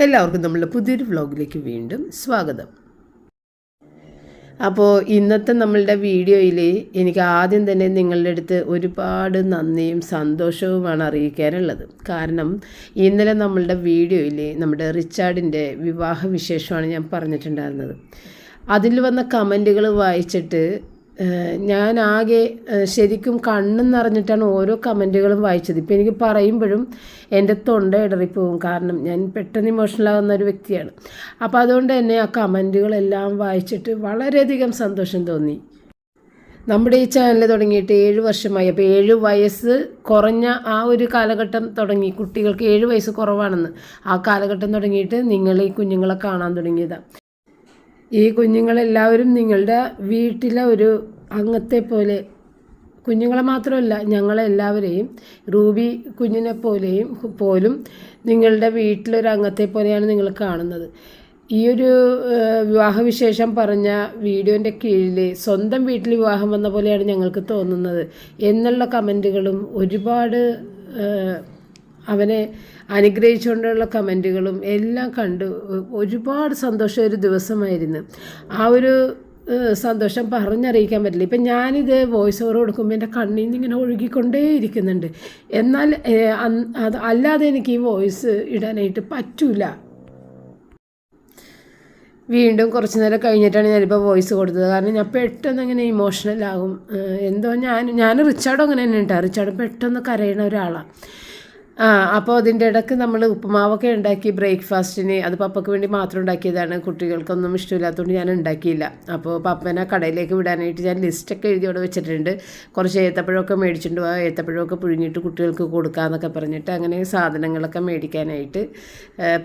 എല്ലാവർക്കും നമ്മളുടെ പുതിയൊരു വ്ലോഗിലേക്ക് വീണ്ടും സ്വാഗതം. അപ്പോൾ ഇന്നത്തെ നമ്മളുടെ വീഡിയോയിൽ എനിക്ക് ആദ്യം തന്നെ നിങ്ങളുടെ അടുത്ത് ഒരുപാട് നന്ദിയും സന്തോഷവുമാണ് അറിയിക്കാനുള്ളത്. കാരണം ഇന്നലെ നമ്മളുടെ വീഡിയോയിൽ നമ്മുടെ റിച്ചാർഡിന്റെ വിവാഹ വിശേഷമാണ് ഞാൻ പറഞ്ഞിട്ടുണ്ടായിരുന്നത്. അതിൽ വന്ന കമന്റുകൾ വായിച്ചിട്ട് ഞാൻ ആകെ ശരിക്കും കണ്ണും നിറഞ്ഞിട്ടാണ് ഓരോ കമന്റുകളും വായിച്ചത്. ഇപ്പം എനിക്ക് പറയുമ്പോഴും എന്റെ തൊണ്ട ഇടറിപ്പോവും കാരണം ഞാൻ പെട്ടെന്ന് ഇമോഷണൽ ആകുന്ന ഒരു വ്യക്തിയാണ്. അപ്പോൾ അതുകൊണ്ട് തന്നെ ആ കമന്റുകളെല്ലാം വായിച്ചിട്ട് വളരെയധികം സന്തോഷം തോന്നി. നമ്മുടെ ഈ ചാനൽ തുടങ്ങിയിട്ട് ഏഴ് വർഷമായി. അപ്പോൾ ഏഴ് വയസ്സ് കുറഞ്ഞ ആ ഒരു കാലഘട്ടം തുടങ്ങി. കുട്ടികൾക്ക് ഏഴ് വയസ്സ് കുറവാണെന്ന്. ആ കാലഘട്ടം തുടങ്ങിയിട്ട് നിങ്ങൾ ഈ കുഞ്ഞുങ്ങളെ കാണാൻ തുടങ്ങിയതാണ് ഈ കുഞ്ഞുങ്ങളെല്ലാവരും നിങ്ങളുടെ വീട്ടിലെ ഒരു അംഗത്തെ പോലെ കുഞ്ഞുങ്ങളെ മാത്രമല്ല ഞങ്ങളെല്ലാവരെയും റൂബി കുഞ്ഞിനെ പോലെയും പോലും നിങ്ങളുടെ വീട്ടിലൊരു അംഗത്തെ പോലെയാണ് നിങ്ങൾ കാണുന്നത്. ഈ ഒരു വിവാഹവിശേഷം പറഞ്ഞ വീഡിയോന്റെ കീഴിൽ സ്വന്തം വീട്ടിൽ വിവാഹം വന്ന പോലെയാണ് ഞങ്ങൾക്ക് തോന്നുന്നത്. എന്നുള്ള കമന്റുകളും ഒരുപാട് അവനെ അനുഗ്രഹിച്ചുകൊണ്ടുള്ള കമന്റുകളും എല്ലാം കണ്ടു ഒരുപാട് സന്തോഷം ഒരു ദിവസമായിരുന്നു. ആ ഒരു സന്തോഷം പറഞ്ഞറിയിക്കാൻ പറ്റില്ല. ഇപ്പം ഞാനിത് വോയിസ് ഓവർ കൊടുക്കുമ്പോൾ എന്റെ കണ്ണിൽ നിന്ന് ഇങ്ങനെ ഒഴുകിക്കൊണ്ടേ ഇരിക്കുന്നുണ്ട്. എന്നാൽ അത് അല്ലാതെ എനിക്ക് ഈ വോയിസ് ഇടാനായിട്ട് പറ്റൂല. വീണ്ടും കുറച്ച് നേരം കഴിഞ്ഞിട്ടാണ് ഞാനിപ്പോൾ വോയിസ് കൊടുത്തത്. കാരണം ഞാൻ പെട്ടെന്ന് ഇങ്ങനെ ഇമോഷണലാകും എന്തോ ഞാൻ ഞാൻ റിച്ചാർഡും അങ്ങനെ തന്നെ ഉണ്ടാകും റിച്ചാർഡ് പെട്ടെന്ന് കരയണ ഒരാളാണ് ആ അപ്പോൾ അതിന്റെ ഇടയ്ക്ക് നമ്മൾ ഉപ്പുമാവൊക്കെ ഉണ്ടാക്കി ബ്രേക്ക്ഫാസ്റ്റിന് അത് പപ്പയ്ക്ക് വേണ്ടി മാത്രം ഉണ്ടാക്കിയതാണ്. കുട്ടികൾക്കൊന്നും ഇഷ്ടമില്ലാത്തതുകൊണ്ട് ഞാൻ ഉണ്ടാക്കിയില്ല. അപ്പോൾ പപ്പനെ കടയിലേക്ക് വിടാനായിട്ട് ഞാൻ ലിസ്റ്റൊക്കെ എഴുതി അവിടെ വെച്ചിട്ടുണ്ട്. കുറച്ച് ഏത്തപ്പഴമൊക്കെ മേടിച്ചിട്ട് പോകാം ഏത്തപ്പഴമൊക്കെ പുഴുങ്ങിയിട്ട് കുട്ടികൾക്ക് കൊടുക്കാമെന്നൊക്കെ പറഞ്ഞിട്ട് അങ്ങനെ സാധനങ്ങളൊക്കെ മേടിക്കാനായിട്ട്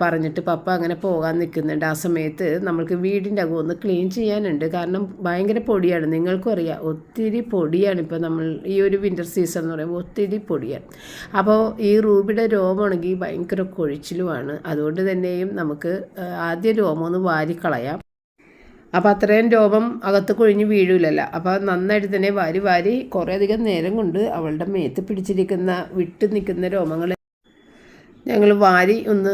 പറഞ്ഞിട്ട് പപ്പ അങ്ങനെ പോകാൻ നിൽക്കുന്നുണ്ട്. ആ സമയത്ത് നമ്മൾക്ക് വീടിന്റെ അകം ഒന്ന് ക്ലീൻ ചെയ്യാനുണ്ട്. കാരണം ഭയങ്കര പൊടിയാണ്. നിങ്ങൾക്കും അറിയാം ഒത്തിരി പൊടിയാണ് ഇപ്പോൾ നമ്മൾ ഈ ഒരു വിന്റർ സീസൺ എന്ന് പറയുമ്പോൾ ഒത്തിരി പൊടിയാണ്. അപ്പോൾ ഈ റൂബിയുടെ രോമമാണെങ്കിൽ ഭയങ്കര കൊഴിച്ചിലുമാണ്. അതുകൊണ്ട് തന്നെയും നമുക്ക് ആദ്യം രോമം ഒന്ന് വാരിക്കളയാം. അപ്പോൾ അത്രയും രോമം അകത്ത് കൊഴിഞ്ഞ് വീഴൂലല്ലോ. അപ്പോൾ നന്നായിട്ട് തന്നെ വാരി വാരി കുറേ അധികം നേരം കൊണ്ട് അവളുടെ മേത്ത് പിടിച്ചിരിക്കുന്ന വിട്ട് നിൽക്കുന്ന രോമങ്ങൾ ഞങ്ങൾ വാരി ഒന്ന്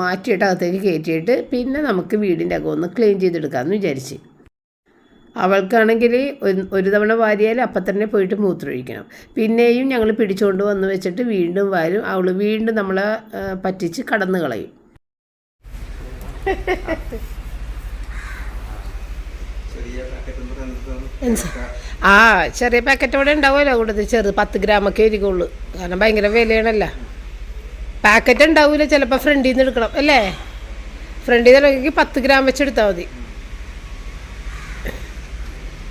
മാറ്റിയിട്ട് അകത്തേക്ക് കയറ്റിയിട്ട് പിന്നെ നമുക്ക് വീടിന്റെ അകം ഒന്ന് ക്ലീൻ ചെയ്തെടുക്കാമെന്ന് വിചാരിച്ച്. അവൾക്കാണെങ്കിൽ ഒരു- തവണ വാരിയാൽ അപ്പം തന്നെ പോയിട്ട് മൂത്രമൊഴിക്കണം. പിന്നെയും ഞങ്ങൾ പിടിച്ചുകൊണ്ട് വന്ന് വെച്ചിട്ട് വീണ്ടും വാരും. അവൾ വീണ്ടും നമ്മളെ പറ്റിച്ച് കടന്നു കളയും? ആ ചെറിയ പാക്കറ്റ് ഇവിടെ ഉണ്ടാവുമല്ലോ കൂടുതൽ ചെറു പത്ത് ഗ്രാമൊക്കെ ഇരിക്കുള്ളൂ കാരണം ഭയങ്കര വിലയാണല്ലോ. പാക്കറ്റ് ഉണ്ടാവില്ല ചിലപ്പോൾ ഫ്രണ്ടിൽ നിന്ന് എടുക്കണം. അല്ലേ? ഫ്രണ്ടിൽ നിന്ന് ഇറങ്ങി പത്ത് ഗ്രാം വെച്ചെടുത്താൽ മതി.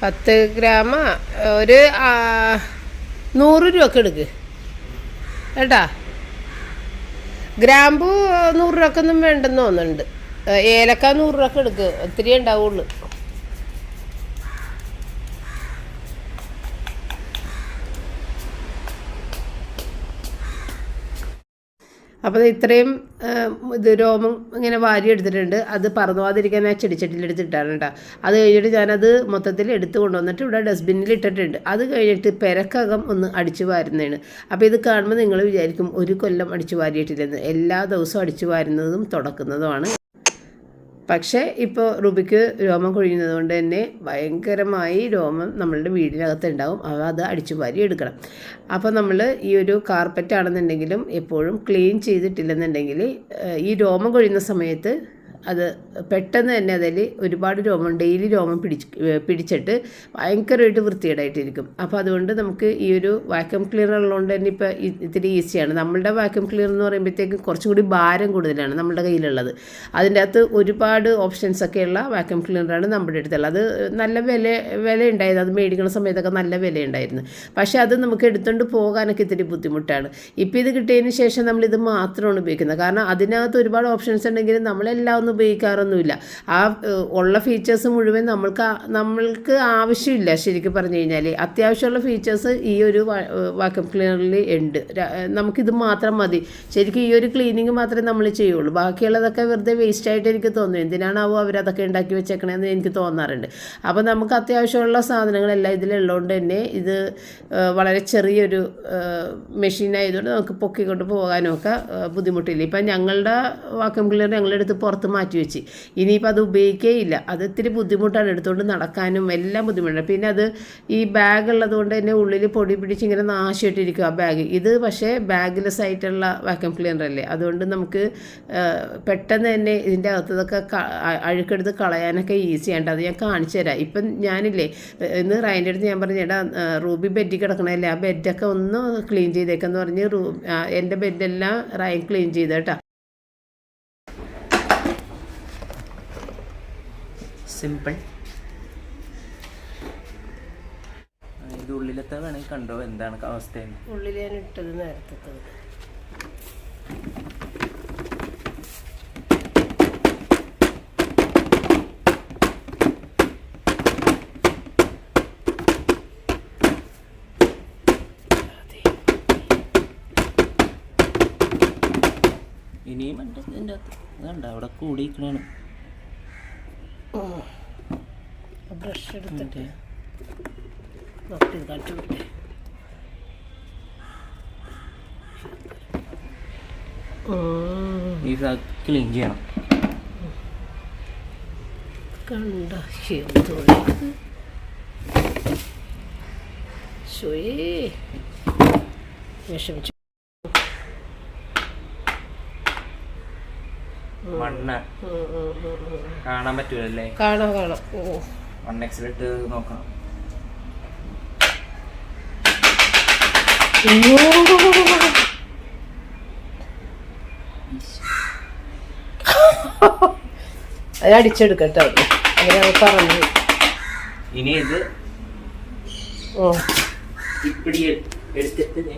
പത്ത് ഗ്രാമ ഒരു നൂറ് രൂപക്ക് എടുക്ക്. കേട്ടാ? ഗ്രാമ്പു നൂറ് രൂപക്കൊന്നും വേണ്ടെന്ന് തോന്നുന്നുണ്ട്. ഏലക്ക നൂറ് രൂപക്ക് എടുക്ക്. ഒത്തിരി ഉണ്ടാവുള്ളൂ. അപ്പോൾ ഇത്രയും ഇത് രോമം ഇങ്ങനെ വാരി എടുത്തിട്ടുണ്ട്. അത് പറന്നു പോകാതിരിക്കാൻ ആ ചെടിച്ചട്ടിയിൽ എടുത്തിട്ടാണ് കേട്ടോ അത് കഴിഞ്ഞിട്ട് ഞാനത് മൊത്തത്തിൽ എടുത്തു കൊണ്ടുവന്നിട്ട് ഇവിടെ ഡസ്റ്റ്ബിന്നിൽ ഇട്ടിട്ടുണ്ട്. അത് കഴിഞ്ഞിട്ട് പെരക്കകം ഒന്ന് അടിച്ചു വാരുന്നതാണ്. അപ്പോൾ ഇത് കാണുമ്പോൾ നിങ്ങൾ വിചാരിക്കും ഒരു കൊല്ലം അടിച്ചു വാരിയിട്ടില്ലെന്ന്. എല്ലാ ദിവസവും അടിച്ചു വാരുന്നതും തുടക്കുന്നതുമാണ്. പക്ഷേ ഇപ്പോൾ റുബിക്ക് രോമം കൊഴിയുന്നത് കൊണ്ട് തന്നെ ഭയങ്കരമായി രോമം നമ്മളുടെ വീടിനകത്ത് ഉണ്ടാവും അവ അത് അടിച്ചു വാരി എടുക്കണം. അപ്പോൾ നമ്മൾ ഈ ഒരു കാർപ്പറ്റ് ആണെന്നുണ്ടെങ്കിലും എപ്പോഴും ക്ലീൻ ചെയ്തിട്ടില്ലെന്നുണ്ടെങ്കിൽ ഈ രോമം കൊഴിയുന്ന സമയത്ത് അത് പെട്ടെന്ന് തന്നെ അതിൽ ഒരുപാട് രോമം ഡെയിലി രോമം പിടിച്ച് പിടിച്ചിട്ട് ഭയങ്കരമായിട്ട് വൃത്തികേടായിട്ടിരിക്കും. അപ്പോൾ അതുകൊണ്ട് നമുക്ക് ഈ ഒരു വാക്യൂം ക്ലീനർ ഉള്ളതുകൊണ്ട് തന്നെ ഇപ്പോൾ ഇത്തിരി ഈസിയാണ് നമ്മളുടെ വാക്യൂം ക്ലീനർ എന്ന് പറയുമ്പോഴത്തേക്കും കുറച്ചും കൂടി ഭാരം കൂടുതലാണ് നമ്മുടെ കയ്യിലുള്ളത്. അതിന്റെ അകത്ത് ഒരുപാട് ഓപ്ഷൻസ് ഒക്കെയുള്ള വാക്യൂം ക്ലീനറാണ് നമ്മുടെ അടുത്തുള്ളത്. അത് നല്ല വില വില ഉണ്ടായിരുന്നു അത് മേടിക്കുന്ന സമയത്തൊക്കെ നല്ല വില ഉണ്ടായിരുന്നു പക്ഷേ അത് നമുക്ക് എടുത്തുകൊണ്ട് പോകാനൊക്കെ ഇത്തിരി ബുദ്ധിമുട്ടാണ്. ഇപ്പോൾ ഇത് കിട്ടിയതിന് ശേഷം നമ്മളിത് മാത്രമാണ് ഉപയോഗിക്കുന്നത്. കാരണം അതിനകത്ത് ഒരുപാട് ഓപ്ഷൻസ് ഉണ്ടെങ്കിലും നമ്മളെല്ലാം ഒന്നും നമ്മളൊന്നും ഉപയോഗിക്കാറൊന്നുമില്ല. ആ ഉള്ള ഫീച്ചേഴ്സ് മുഴുവൻ നമ്മൾക്ക് നമ്മൾക്ക് ആവശ്യമില്ല ശരിക്കും പറഞ്ഞു കഴിഞ്ഞാൽ അത്യാവശ്യമുള്ള ഫീച്ചേഴ്സ് ഈ ഒരു വാക്യൂം ക്ലീനറിൽ ഉണ്ട്. നമുക്കിത് മാത്രം മതി. ശരിക്കും ഈ ഒരു ക്ലീനിങ് മാത്രമേ നമ്മൾ ചെയ്യുള്ളൂ. ബാക്കിയുള്ളതൊക്കെ വെറുതെ വേസ്റ്റ് ആയിട്ട് എനിക്ക് തോന്നുന്നു. എന്തിനാണാവോ അവരതൊക്കെ ഉണ്ടാക്കി വെച്ചേക്കണേന്ന് എനിക്ക് തോന്നാറുണ്ട്. അപ്പോൾ നമുക്ക് അത്യാവശ്യമുള്ള സാധനങ്ങളെല്ലാം ഇതിലുള്ളതുകൊണ്ട് തന്നെ ഇത് വളരെ ചെറിയൊരു മെഷീൻ ആയതുകൊണ്ട് നമുക്ക് പൊക്കിക്കൊണ്ട് പോകാനും ഒക്കെ ഏഹ്, ബുദ്ധിമുട്ടില്ല. ഇപ്പം ഞങ്ങളുടെ വാക്യൂം ക്ലീനർ ഞങ്ങളുടെ അടുത്ത് പുറത്ത് മാറ്റി വെച്ച്. ഇനിയിപ്പോൾ അത് ഉപയോഗിക്കേയില്ല. അത് ഇത്തിരി ബുദ്ധിമുട്ടാണ് എടുത്തുകൊണ്ട് നടക്കാനും എല്ലാം ബുദ്ധിമുട്ടാണ്. പിന്നെ അത് ഈ ബാഗ് ഉള്ളത് കൊണ്ട് തന്നെ ഉള്ളിൽ പൊടി പിടിച്ച് ഇങ്ങനെ നാശമായിട്ടിരിക്കും ആ ബാഗ് ഇത് പക്ഷേ ബാഗ്ലെസ് ആയിട്ടുള്ള വാക്യൂം ക്ലീനർ അല്ലേ? അതുകൊണ്ട് നമുക്ക് പെട്ടെന്ന് തന്നെ ഇതിന്റെ അകത്തതൊക്കെ അഴുക്കെടുത്ത് കളയാനൊക്കെ ഈസിയാണ് അത് ഞാൻ കാണിച്ചു തരാം. ഇപ്പം ഞാനില്ലേ ഇന്ന് റൈന്റെ അടുത്ത് ഞാൻ പറഞ്ഞു ചേട്ടാ റൂബി ബെഡിൽ കിടക്കണല്ലേ ആ ബെഡൊക്കെ ഒന്ന് ക്ലീൻ ചെയ്തേക്കെന്ന് പറഞ്ഞ് റൂ എന്റെ ബെഡെല്ലാം റൈൻ ക്ലീൻ ചെയ്ത് സിമ്പിൾ. ഇത് ഉള്ളിലത്തെ വേണമെങ്കിൽ കണ്ടോ? എന്താണ് അവസ്ഥ ഉള്ളിൽ ഞാൻ ഇട്ടത് നേരത്തെ ഇനിയും ഉണ്ട് ഇതിന്റെ അകത്ത്. ഇതുണ്ട് അവിടെ കൂടിയിരിക്കണാണ് ബ്രഷ് എടുത്തിട്ട് മറ്റേ നോക്കി കാണിച്ചു വിട്ടേ ഈ ക്ലീൻ ചെയ്യണം. കണ്ട ശരി വിഷമിച്ചു. ഉം. കാണാൻ പറ്റൂലല്ലേ? കാണാം കാണാം. ഓ. വൺ എക്സിലിട്ട് നോക്കണം. അത് അടിച്ചെടുക്കട്ടോ. അങ്ങനെ പറഞ്ഞു. ഇനി ഇത് ഓ. ഇപ്പിടി എടുത്തിട്ട് ദേ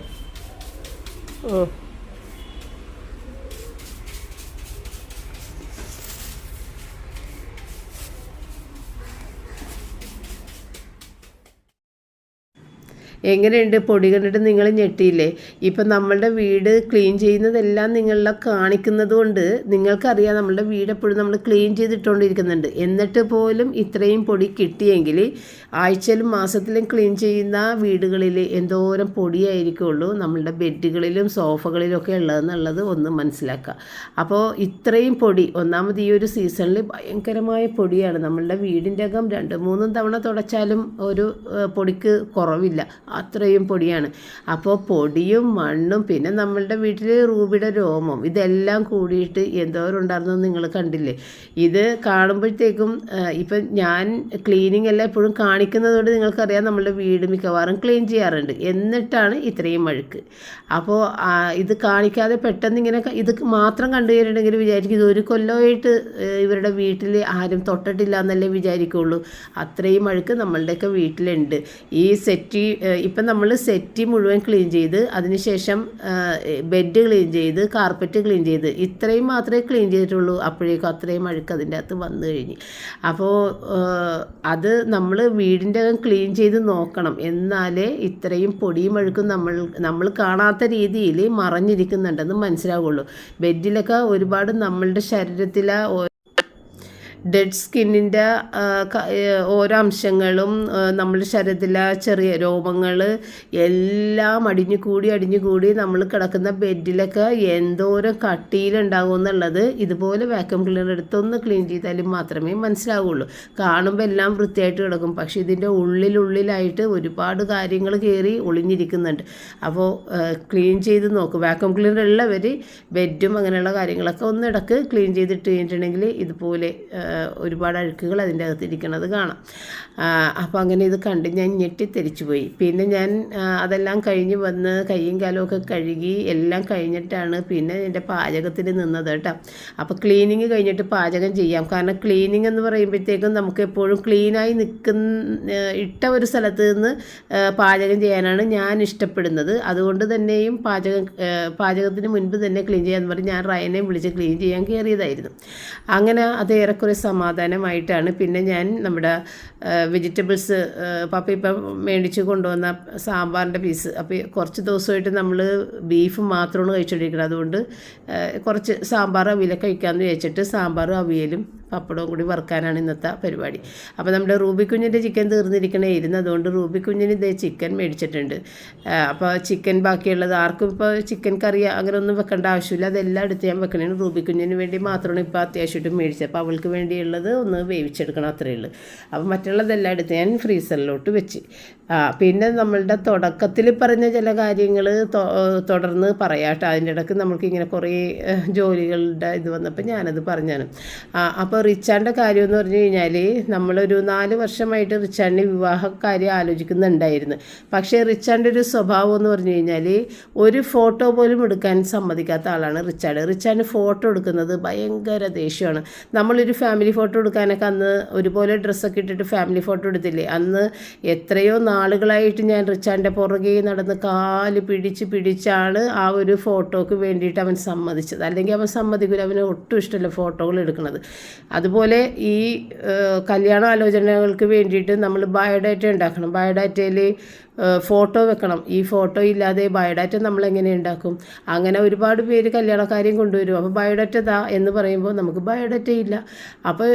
എങ്ങനെയുണ്ട്? പൊടി കണ്ടിട്ട് നിങ്ങൾ ഞെട്ടിയില്ലേ? ഇപ്പം നമ്മളുടെ വീട് ക്ലീൻ ചെയ്യുന്നതെല്ലാം നിങ്ങളെ കാണിക്കുന്നത് കൊണ്ട് നിങ്ങൾക്കറിയാം നമ്മളുടെ വീട് എപ്പോഴും നമ്മൾ ക്ലീൻ ചെയ്തിട്ടുകൊണ്ടിരിക്കുന്നുണ്ട് എന്നിട്ട് പോലും ഇത്രയും പൊടി കിട്ടിയെങ്കിൽ ആഴ്ചയിലും മാസത്തിലും ക്ലീൻ ചെയ്യുന്ന വീടുകളിൽ എന്തോരം പൊടിയായിരിക്കുള്ളൂ. നമ്മളുടെ ബെഡുകളിലും സോഫകളിലും ഒക്കെ ഉള്ളതെന്നുള്ളത് ഒന്ന് മനസ്സിലാക്കുക. അപ്പോൾ ഇത്രയും പൊടി ഒന്നാമത് ഈ ഒരു സീസണിൽ ഭയങ്കരമായ പൊടിയാണ്. നമ്മളുടെ വീടിന്റെ അകം രണ്ട് മൂന്നും തവണ തുടച്ചാലും ഒരു പൊടിക്ക് കുറവില്ല. അത്രയും പൊടിയാണ്. അപ്പോൾ പൊടിയും മണ്ണും പിന്നെ നമ്മളുടെ വീട്ടിൽ റൂബിയുടെ രോമം ഇതെല്ലാം കൂടിയിട്ട് എന്തോരം ഉണ്ടായിരുന്നു നിങ്ങൾ കണ്ടില്ലേ? ഇത് കാണുമ്പോഴത്തേക്കും ഇപ്പം ഞാൻ ക്ലീനിങ് എല്ലാം എപ്പോഴും കാണിക്കുന്നതുകൊണ്ട് നിങ്ങൾക്കറിയാം നമ്മളുടെ വീട് മിക്കവാറും ക്ലീൻ ചെയ്യാറുണ്ട്. എന്നിട്ടാണ് ഇത്രയും അഴുക്ക് അപ്പോൾ ഇത് കാണിക്കാതെ പെട്ടെന്ന് ഇങ്ങനെ ഇത് മാത്രം കണ്ടു കഴിഞ്ഞിട്ടുണ്ടെങ്കിൽ വിചാരിക്കും ഇത് ഒരു കൊല്ലമായിട്ട് ഇവരുടെ വീട്ടിൽ ആരും തൊട്ടിട്ടില്ല എന്നല്ലേ വിചാരിക്കുള്ളൂ. അത്രയും അഴുക്ക് നമ്മളുടെയൊക്കെ വീട്ടിലുണ്ട്. ഈ സെറ്റി ഇപ്പം നമ്മൾ സെറ്റി മുഴുവൻ ക്ലീൻ ചെയ്ത് അതിനുശേഷം ബെഡ് ക്ലീൻ ചെയ്ത് കാർപ്പറ്റ് ക്ലീൻ ചെയ്ത് ഇത്രയും മാത്രമേ ക്ലീൻ ചെയ്തിട്ടുള്ളൂ. അപ്പോഴേക്കും അത്രയും അഴുക്ക് അതിന്റെ അകത്ത് വന്നു കഴിഞ്ഞ്. അപ്പോൾ അത് നമ്മൾ വീടിന്റെ അകം ക്ലീൻ ചെയ്ത് നോക്കണം. എന്നാലേ ഇത്രയും പൊടിയും അഴുക്കും നമ്മൾ നമ്മൾ കാണാത്ത രീതിയിൽ മറഞ്ഞിരിക്കുന്നുണ്ടെന്ന് മനസ്സിലാവുള്ളൂ. ബെഡിലൊക്കെ ഒരുപാട് നമ്മളുടെ ശരീരത്തിലെ ഡെഡ് സ്കിന്നിന്റെ ഓരോ അംശങ്ങളും നമ്മൾ ശരീരത്തിലെ ചെറിയ രോമങ്ങൾ എല്ലാം അടിഞ്ഞു കൂടി അടിഞ്ഞു കൂടി നമ്മൾ കിടക്കുന്ന ബെഡിലൊക്കെ എന്തോരം കട്ടിയിലുണ്ടാകും എന്നുള്ളത് ഇതുപോലെ വാക്യൂം ക്ലീനർ എടുത്ത് ഒന്ന് ക്ലീൻ ചെയ്താലും മാത്രമേ മനസ്സിലാവുള്ളൂ. കാണുമ്പോൾ എല്ലാം വൃത്തിയായിട്ട് കിടക്കും. പക്ഷെ ഇതിന്റെ ഉള്ളിലുള്ളിലായിട്ട് ഒരുപാട് കാര്യങ്ങൾ കയറി ഒളിഞ്ഞിരിക്കുന്നുണ്ട്. അപ്പോൾ ക്ലീൻ ചെയ്ത് നോക്കും. വാക്യൂം ക്ലീനർ ഉള്ളവർ ബെഡും അങ്ങനെയുള്ള കാര്യങ്ങളൊക്കെ ഒന്ന് ഇടയ്ക്ക് ക്ലീൻ ചെയ്തിട്ട് കഴിഞ്ഞിട്ടുണ്ടെങ്കിൽ ഇതുപോലെ ഒരുപാട് അഴുക്കുകൾ അതിന്റെ അകത്തിരിക്കുന്നത് കാണാം. അപ്പോൾ അങ്ങനെ ഇത് കണ്ട് ഞാൻ ഞെട്ടിത്തെരിച്ചു പോയി. പിന്നെ ഞാൻ അതെല്ലാം കഴിഞ്ഞ് വന്ന് കയ്യും കാലമൊക്കെ കഴുകി എല്ലാം കഴിഞ്ഞിട്ടാണ് പിന്നെ എന്റെ പാചകത്തിന് നിന്നത് കേട്ടോ. അപ്പോൾ ക്ലീനിങ് കഴിഞ്ഞിട്ട് പാചകം ചെയ്യാം. കാരണം ക്ലീനിങ് എന്ന് പറയുമ്പോഴത്തേക്കും നമുക്ക് എപ്പോഴും ക്ലീനായി നിൽക്കുന്ന ഇട്ട ഒരു സ്ഥലത്ത് നിന്ന് പാചകം ചെയ്യാനാണ് ഞാൻ ഇഷ്ടപ്പെടുന്നത്. അതുകൊണ്ട് തന്നെയും പാചകം പാചകത്തിന് മുൻപ് തന്നെ ക്ലീൻ ചെയ്യാൻ പറഞ്ഞ് ഞാൻ റയനെ വിളിച്ച് ക്ലീൻ ചെയ്യാൻ കയറിയതായിരുന്നു. അങ്ങനെ അത് ഏറെക്കുറെ സമാധാനമായിട്ടാണ്. പിന്നെ ഞാൻ നമ്മുടെ വെജിറ്റബിൾസ് പപ്പ ഇപ്പം മേടിച്ച് കൊണ്ടുവന്ന സാമ്പാറിന്റെ പീസ്. അപ്പോൾ കുറച്ച് ദിവസമായിട്ട് നമ്മൾ ബീഫ് മാത്രമാണ് കഴിച്ചുകൊണ്ടിരിക്കുന്നത് അതുകൊണ്ട് കുറച്ച് സാമ്പാർ അവിയലൊക്കെ കഴിക്കാമെന്ന് വെച്ചിട്ട് സാമ്പാറും അവിയലും പപ്പടവും കൂടി വറുക്കാനാണ് ഇന്നത്തെ പരിപാടി. അപ്പോൾ നമ്മുടെ റൂബി കുഞ്ഞിന്റെ ചിക്കൻ തീർന്നിരിക്കണേ ഇരുന്ന് അതുകൊണ്ട് റൂബി കുഞ്ഞിന് ഇതേ ചിക്കൻ മേടിച്ചിട്ടുണ്ട്. അപ്പോൾ ചിക്കൻ ബാക്കിയുള്ളത് ആർക്കും ഇപ്പോൾ ചിക്കൻ കറി അങ്ങനെ ഒന്നും വെക്കേണ്ട ആവശ്യമില്ല. അതെല്ലാം എടുത്ത് ഞാൻ വെക്കണേ റൂബി കുഞ്ഞിന് വേണ്ടി മാത്രമാണ് ഇപ്പോൾ അത്യാവശ്യമായിട്ട് മേടിച്ചത്. അപ്പോൾ അവൾക്ക് വേണ്ടിയുള്ളത് ഒന്ന് വേവിച്ചെടുക്കണം അത്രയേ ഉള്ളൂ. അപ്പോൾ മറ്റുള്ളതെല്ലാം എടുത്ത് ഞാൻ ഫ്രീസറിലോട്ട് വെച്ച്. ആ പിന്നെ നമ്മളുടെ തുടക്കത്തിൽ പറഞ്ഞ ചില കാര്യങ്ങൾ തുടർന്ന് പറയാട്ടോ. അതിന്റെ ഇടയ്ക്ക് നമുക്ക് ഇങ്ങനെ കുറേ ജോലികളുടെ ഇത് വന്നപ്പോൾ ഞാനത് പറഞ്ഞാണ്. അപ്പോൾ റിച്ചാന്റെ കാര്യം എന്ന് പറഞ്ഞു കഴിഞ്ഞാൽ നമ്മളൊരു നാല് വർഷമായിട്ട് റിച്ചാന്റെ വിവാഹ കാര്യം ആലോചിക്കുന്നുണ്ടായിരുന്നു. പക്ഷേ റിച്ചാന്റെ ഒരു സ്വഭാവം എന്ന് പറഞ്ഞു കഴിഞ്ഞാൽ ഒരു ഫോട്ടോ പോലും എടുക്കാൻ സമ്മതിക്കാത്ത ആളാണ് റിച്ചാർഡ്. റിച്ചാർഡ് ഫോട്ടോ എടുക്കുന്നത് ഭയങ്കര ദേഷ്യമാണ്. നമ്മളൊരു ഫാമിലി ഫോട്ടോ എടുക്കാനൊക്കെ അന്ന് ഒരുപോലെ ഡ്രസ്സൊക്കെ ഇട്ടിട്ട് ഫാമിലി ഫോട്ടോ എടുത്തില്ലേ? അന്ന് എത്രയോ നാളുകളായിട്ട് ഞാൻ റിച്ചാന്റെ പുറകെ നടന്ന് കാൽ പിടിച്ച് പിടിച്ചാണ് ആ ഒരു ഫോട്ടോക്ക് വേണ്ടിയിട്ട് അവൻ സമ്മതിച്ചത്. അല്ലെങ്കിൽ അവൻ സമ്മതിക്കില്ല അവന് ഒട്ടും ഇഷ്ടമല്ല ഫോട്ടോകൾ എടുക്കുന്നത്. അതുപോലെ ഈ കല്യാണ ആലോചനകൾക്ക് വേണ്ടിയിട്ട് നമ്മൾ ബയോഡാറ്റ ഉണ്ടാക്കണം. ബയോഡാറ്റയിൽ ഫോട്ടോ വെക്കണം. ഈ ഫോട്ടോ ഇല്ലാതെ ബയോഡാറ്റ നമ്മൾ എങ്ങനെ ഉണ്ടാക്കും? അങ്ങനെ ഒരുപാട് പേര് കല്യാണക്കാരെയും കൊണ്ടുവരും. അപ്പോൾ ബയോഡാറ്റ താ എന്ന് പറയുമ്പോൾ നമുക്ക് ബയോഡാറ്റ ഇല്ല. അപ്പോൾ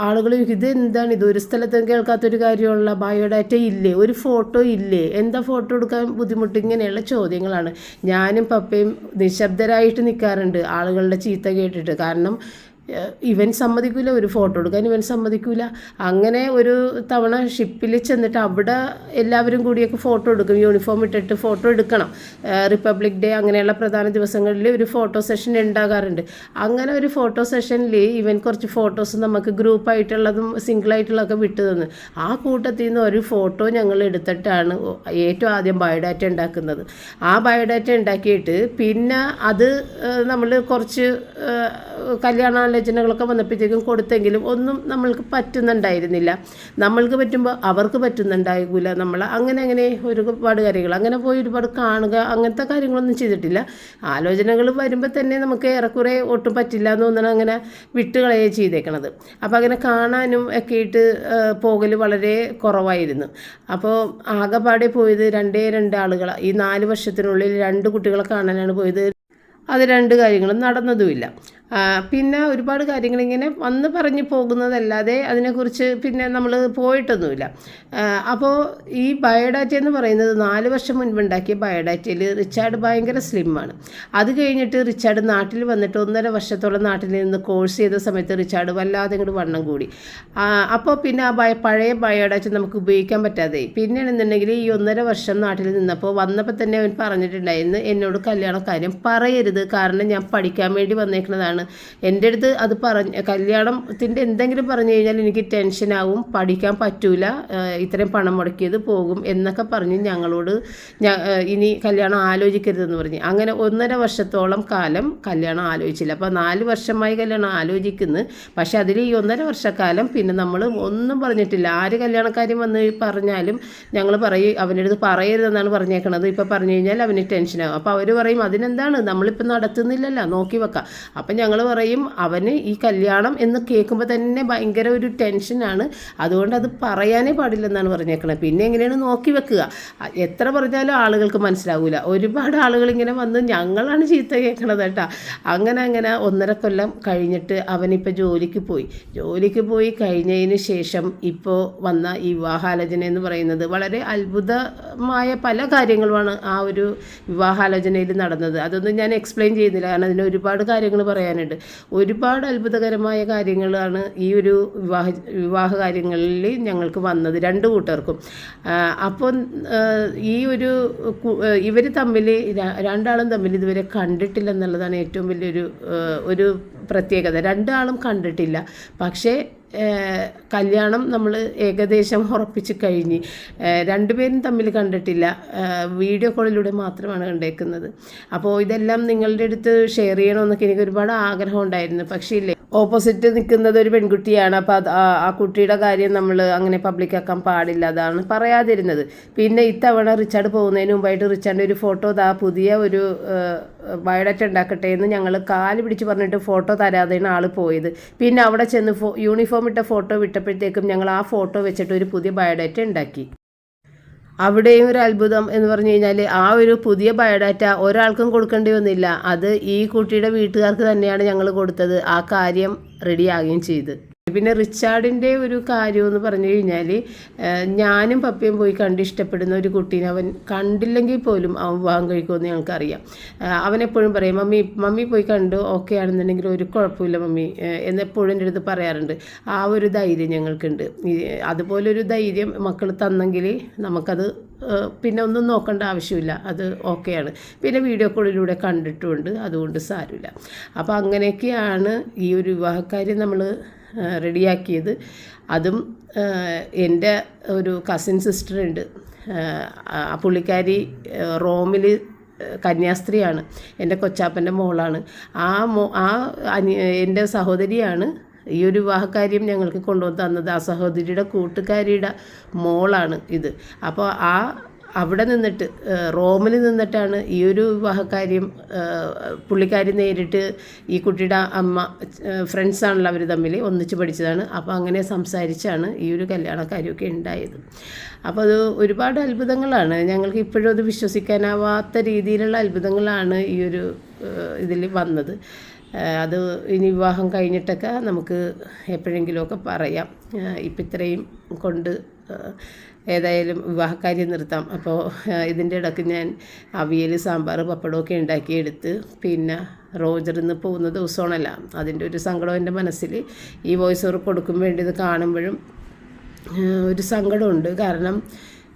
ആളുകൾ ഇത് എന്താണ്? ഇത് ഒരു സ്ഥലത്തും കേൾക്കാത്തൊരു കാര്യമുള്ള ബയോഡാറ്റ ഇല്ലേ? ഒരു ഫോട്ടോ ഇല്ലേ? എന്താ ഫോട്ടോ എടുക്കാൻ ബുദ്ധിമുട്ട്? ഇങ്ങനെയുള്ള ചോദ്യങ്ങളാണ്. ഞാനും പപ്പയും നിശബ്ദരായിട്ട് നിൽക്കാറുണ്ട് ആളുകളുടെ ചീത്ത കേട്ടിട്ട്. കാരണം ഇവൻ സമ്മതിക്കില്ല ഒരു ഫോട്ടോ എടുക്കാൻ ഇവൻ സമ്മതിക്കില്ല അങ്ങനെ ഒരു തവണ ഷിപ്പിൽ ചെന്നിട്ട് അവിടെ എല്ലാവരും കൂടിയൊക്കെ ഫോട്ടോ എടുക്കും. യൂണിഫോം ഇട്ടിട്ട് ഫോട്ടോ എടുക്കണം. റിപ്പബ്ലിക് ഡേ അങ്ങനെയുള്ള പ്രധാന ദിവസങ്ങളിൽ ഒരു ഫോട്ടോ സെഷൻ ഉണ്ടാകാറുണ്ട്. അങ്ങനെ ഒരു ഫോട്ടോ സെഷനിൽ ഇവൻ കുറച്ച് ഫോട്ടോസ് നമുക്ക് ഗ്രൂപ്പായിട്ടുള്ളതും സിംഗിളായിട്ടുള്ളതൊക്കെ വിട്ടു തന്നു. ആ കൂട്ടത്തിൽ നിന്ന് ഒരു ഫോട്ടോ ഞങ്ങൾ എടുത്തിട്ടാണ് ഏറ്റവും ആദ്യം ബയോഡാറ്റ ഉണ്ടാക്കുന്നത്. ആ ബയോഡാറ്റ ഉണ്ടാക്കിയിട്ട് പിന്നെ അത് നമ്മൾ കുറച്ച് ഏഹ്, കല്യാണാലോചനകളൊക്കെ വന്നപ്പോഴത്തേക്കും കൊടുത്തെങ്കിലും ഒന്നും നമ്മൾക്ക് പറ്റുന്നുണ്ടായിരുന്നില്ല. നമ്മൾക്ക് പറ്റുമ്പോൾ അവർക്ക് പറ്റുന്നുണ്ടാകില്ല നമ്മൾ അങ്ങനെ അങ്ങനെ ഒരുപാട് കാര്യങ്ങൾ. അങ്ങനെ പോയി ഒരുപാട് കാണുക അങ്ങനത്തെ കാര്യങ്ങളൊന്നും ചെയ്തിട്ടില്ല. ആലോചനകൾ വരുമ്പോൾ തന്നെ നമുക്ക് ഏറെക്കുറെ ഒട്ടും പറ്റില്ല എന്ന് തോന്നണം അങ്ങനെ വിട്ടുകളയുക ചെയ്തേക്കണത്. അപ്പോൾ അങ്ങനെ കാണാനും ഒക്കെ ആയിട്ട് പോകൽ വളരെ കുറവായിരുന്നു. അപ്പോൾ ആകെപ്പാടെ പോയത് രണ്ടേ രണ്ട് ആളുകൾ ഈ നാല് വർഷത്തിനുള്ളിൽ രണ്ട് കുട്ടികളെ കാണാനാണ് പോയത്. അത് രണ്ട് കാര്യങ്ങളും നടന്നതുമില്ല. പിന്നെ ഒരുപാട് കാര്യങ്ങളിങ്ങനെ വന്ന് പറഞ്ഞു പോകുന്നതല്ലാതെ അതിനെക്കുറിച്ച് പിന്നെ നമ്മൾ പോയിട്ടൊന്നുമില്ല. അപ്പോൾ ഈ ബയോഡാറ്റ എന്ന് പറയുന്നത് നാല് വർഷം മുൻപുണ്ടാക്കിയ ബയോഡാറ്റയിൽ റിച്ചാർഡ് ഭയങ്കര സ്ലിമ്മാണ്. അത് കഴിഞ്ഞിട്ട് റിച്ചാർഡ് നാട്ടിൽ വന്നിട്ട് ഒന്നര വർഷത്തോളം നാട്ടിൽ നിന്ന് കോഴ്സ് ചെയ്ത സമയത്ത് റിച്ചാർഡ് വല്ലാതെ ഇങ്ങോട്ട് വണ്ണം കൂടി. അപ്പോൾ പിന്നെ ആ ബയ പഴയ ബയോഡാറ്റ നമുക്ക് ഉപയോഗിക്കാൻ പറ്റാതെ. പിന്നെയാണെന്നുണ്ടെങ്കിൽ ഈ ഒന്നര വർഷം നാട്ടിൽ നിന്നപ്പോൾ വന്നപ്പോൾ തന്നെ അവൻ പറഞ്ഞിട്ടുണ്ടായിരുന്നു എന്നോട് കല്യാണക്കാര്യം പറയരുത് കാരണം ഞാൻ പഠിക്കാൻ വേണ്ടി വന്നേക്കുന്നതാണ് എന്റെ അടുത്ത് അത് പറഞ്ഞ കല്യാണത്തിന്റെ എന്തെങ്കിലും പറഞ്ഞു കഴിഞ്ഞാൽ എനിക്ക് ടെൻഷനാവും പഠിക്കാൻ പറ്റൂല ഇത്രയും പണം മുടക്കിയത് പോകും എന്നൊക്കെ പറഞ്ഞ് ഞങ്ങളോട് ഇനി കല്യാണം ആലോചിക്കരുതെന്ന് പറഞ്ഞ്. അങ്ങനെ ഒന്നര വർഷത്തോളം കാലം കല്യാണം ആലോചിച്ചില്ല. അപ്പോൾ നാല് വർഷമായി കല്യാണം ആലോചിക്കുന്നു. പക്ഷെ അതിൽ ഈ ഒന്നര വർഷക്കാലം പിന്നെ നമ്മൾ ഒന്നും പറഞ്ഞിട്ടില്ല. ആര് കല്യാണക്കാരും വന്ന് പറഞ്ഞാലും ഞങ്ങൾ പറയും അവന്റെ അടുത്ത് പറയരുതെന്നാണ് പറഞ്ഞേക്കണത്. ഇപ്പോൾ പറഞ്ഞു കഴിഞ്ഞാൽ അവന് ടെൻഷനാകും അപ്പോൾ അവർ പറയും അതിനെന്താണ്? നമ്മളിപ്പോൾ നടത്തുന്നില്ലല്ലോ. നോക്കി വെക്കാം. അപ്പം ഞങ്ങൾ പറയും അവന് ഈ കല്യാണം എന്ന് കേൾക്കുമ്പോൾ തന്നെ ഭയങ്കര ഒരു ടെൻഷനാണ് അതുകൊണ്ട് അത് പറയാനേ പാടില്ലെന്നാണ് പറഞ്ഞേക്കണത് പിന്നെ എങ്ങനെയാണ് നോക്കി വെക്കുക? എത്ര പറഞ്ഞാലും ആളുകൾക്ക് മനസ്സിലാവില്ല ഒരുപാട് ആളുകൾ ഇങ്ങനെ വന്ന് ഞങ്ങളാണ് ചീത്ത കേൾക്കണത് കേട്ടോ. അങ്ങനെ അങ്ങനെ ഒന്നര കൊല്ലം കഴിഞ്ഞിട്ട് അവനിപ്പോൾ ജോലിക്ക് പോയി. ജോലിക്ക് പോയി കഴിഞ്ഞതിന് ശേഷം ഇപ്പോൾ വന്ന ഈ വിവാഹാലോചന എന്ന് പറയുന്നത് വളരെ അത്ഭുതമായ പല കാര്യങ്ങളുമാണ് ആ ഒരു വിവാഹാലോചനയിൽ നടന്നത്. അതൊന്നും ഞാൻ എക്സ്പ്ലെയിൻ ചെയ്യുന്നില്ല. കാരണം അതിന് ഒരുപാട് കാര്യങ്ങൾ പറയാനുണ്ട്. ഒരുപാട് അത്ഭുതകരമായ കാര്യങ്ങളാണ് ഈ ഒരു വിവാഹ വിവാഹ കാര്യങ്ങളിൽ ഞങ്ങൾക്ക് വന്നത് രണ്ട് കൂട്ടർക്കും. അപ്പോൾ ഈ ഒരു ഇവർ തമ്മിൽ രണ്ടാളും തമ്മിൽ ഇതുവരെ കണ്ടിട്ടില്ല എന്നുള്ളതാണ് ഏറ്റവും വലിയൊരു ഒരു പ്രത്യേകത. രണ്ടാളും കണ്ടിട്ടില്ല. പക്ഷേ കല്യാണം നമ്മൾ ഏകദേശം ഉറപ്പിച്ച് കഴിഞ്ഞ്. രണ്ടുപേരും തമ്മിൽ കണ്ടിട്ടില്ല. വീഡിയോ കോളിലൂടെ മാത്രമാണ് കണ്ടേക്കുന്നത്. അപ്പോൾ ഇതെല്ലാം നിങ്ങളുടെ അടുത്ത് ഷെയർ ചെയ്യണമെന്നൊക്കെ എനിക്ക് ഒരുപാട് ആഗ്രഹം ഉണ്ടായിരുന്നു. പക്ഷേ ഇല്ലേ ഓപ്പോസിറ്റ് നിൽക്കുന്നത് ഒരു പെൺകുട്ടിയാണ്. അപ്പോൾ അത് ആ കുട്ടിയുടെ കാര്യം നമ്മൾ അങ്ങനെ പബ്ലിക്കാക്കാൻ പാടില്ല അതാണ് പറയാതിരുന്നത്. പിന്നെ ഇത്തവണ റിച്ചാർഡ് പോകുന്നതിന് മുമ്പായിട്ട് റിച്ചാർഡിന്റെ ഒരു ഫോട്ടോ ദാ പുതിയ ഒരു ബയോഡാറ്റ ഉണ്ടാക്കട്ടെ എന്ന് ഞങ്ങൾ കാൽ പിടിച്ച് പറഞ്ഞിട്ട് ഫോട്ടോ തരാതെയാണ് ആൾ പോയത്. പിന്നെ അവിടെ ചെന്ന് ഫോ യൂണിഫോം ഇട്ട ഫോട്ടോ വിട്ടപ്പോഴത്തേക്കും ഞങ്ങൾ ആ ഫോട്ടോ വെച്ചിട്ട് ഒരു പുതിയ ബയോഡാറ്റ ഉണ്ടാക്കി. അവിടെയും ഒരു അത്ഭുതം എന്ന് പറഞ്ഞു കഴിഞ്ഞാൽ ആ ഒരു പുതിയ ബയോഡാറ്റ ഒരാൾക്കും കൊടുക്കേണ്ടി വന്നില്ല. അത് ഈ കുട്ടിയുടെ വീട്ടുകാർക്ക് തന്നെയാണ് ഞങ്ങൾ കൊടുത്തത്. ആ കാര്യം റെഡിയാകുകയും ചെയ്ത്. പിന്നെ റിച്ചാർഡിന്റെ ഒരു കാര്യം എന്ന് പറഞ്ഞു കഴിഞ്ഞാൽ ഞാനും പപ്പയും പോയി കണ്ട് ഇഷ്ടപ്പെടുന്ന ഒരു കുട്ടീനെ അവൻ കണ്ടില്ലെങ്കിൽ പോലും അവൻ വിവാഹം കഴിക്കുമെന്ന് ഞങ്ങൾക്കറിയാം. അവനെപ്പോഴും പറയും മമ്മി മമ്മി പോയി കണ്ടു ഓക്കെ ആണെന്നുണ്ടെങ്കിൽ ഒരു കുഴപ്പമില്ല മമ്മി എന്ന് എന്നെപ്പോഴും എന്റെ അടുത്ത് പറയാറുണ്ട്. ആ ഒരു ധൈര്യം ഞങ്ങൾക്കുണ്ട്. അതുപോലൊരു ധൈര്യം മക്കൾ തന്നെങ്കിൽ നമുക്കത് പിന്നെ ഒന്നും നോക്കേണ്ട ആവശ്യമില്ല. അത് ഓക്കെയാണ് പിന്നെ വീഡിയോ കോളിലൂടെ കണ്ടിട്ടുമുണ്ട് അതുകൊണ്ട് സാരമില്ല. അപ്പോൾ അങ്ങനെയൊക്കെയാണ് ഈ ഒരു വിവാഹക്കാര്യം നമ്മൾ റെഡിയാക്കിയത്. അതും എന്റെ ഒരു കസിൻ സിസ്റ്റർ ഉണ്ട്. ആ പുള്ളിക്കാരി റോമിൽ കന്യാസ്ത്രീയാണ്. എന്റെ കൊച്ചാപ്പന്റെ മോളാണ്. ആ മോ ആ അനി എന്റെ സഹോദരിയാണ് ഈ ഒരു വിവാഹകാര്യം ഞങ്ങൾക്ക് കൊണ്ടുവന്ന് തന്നത്. ആ സഹോദരിയുടെ കൂട്ടുകാരിയുടെ മോളാണ് ഇത്. അപ്പോൾ ആ അവിടെ നിന്നിട്ട് റോമിൽ നിന്നിട്ടാണ് ഈ ഒരു വിവാഹകാര്യം പുള്ളിക്കാരി നേരിട്ട് ഈ കുട്ടിയുടെ അമ്മ ഫ്രണ്ട്സാണല്ലോ അവർ തമ്മിൽ ഒന്നിച്ച് പഠിച്ചതാണ്. അപ്പോൾ അങ്ങനെ സംസാരിച്ചാണ് ഈ ഒരു കല്യാണക്കാര്യമൊക്കെ ഉണ്ടായത്. അപ്പോൾ അത് ഒരുപാട് അത്ഭുതങ്ങളാണ്. ഞങ്ങൾക്ക് ഇപ്പോഴും അത് വിശ്വസിക്കാനാവാത്ത രീതിയിലുള്ള അത്ഭുതങ്ങളാണ് ഈ ഒരു ഇതിൽ വന്നത്. അത് ഇനി വിവാഹം കഴിഞ്ഞിട്ടൊക്കെ നമുക്ക് എപ്പോഴെങ്കിലുമൊക്കെ പറയാം. ഇപ്പം ഇത്രയും കൊണ്ട് ഏതായാലും വിവാഹക്കാര്യം നിർത്താം. അപ്പോൾ ഇതിന്റെ ഇടയ്ക്ക് ഞാൻ അവിയൽ സാമ്പാർ പപ്പടമൊക്കെ ഉണ്ടാക്കിയെടുത്ത് പിന്നെ റോജർ ഇന്ന് പോകുന്ന ദിവസമാണല്ല. അതിന്റെ ഒരു സങ്കടം എന്റെ മനസ്സിൽ ഈ വോയിസ് ഓവർ കൊടുക്കും വേണ്ടി ഇത് കാണുമ്പോഴും ഒരു സങ്കടമുണ്ട്. കാരണം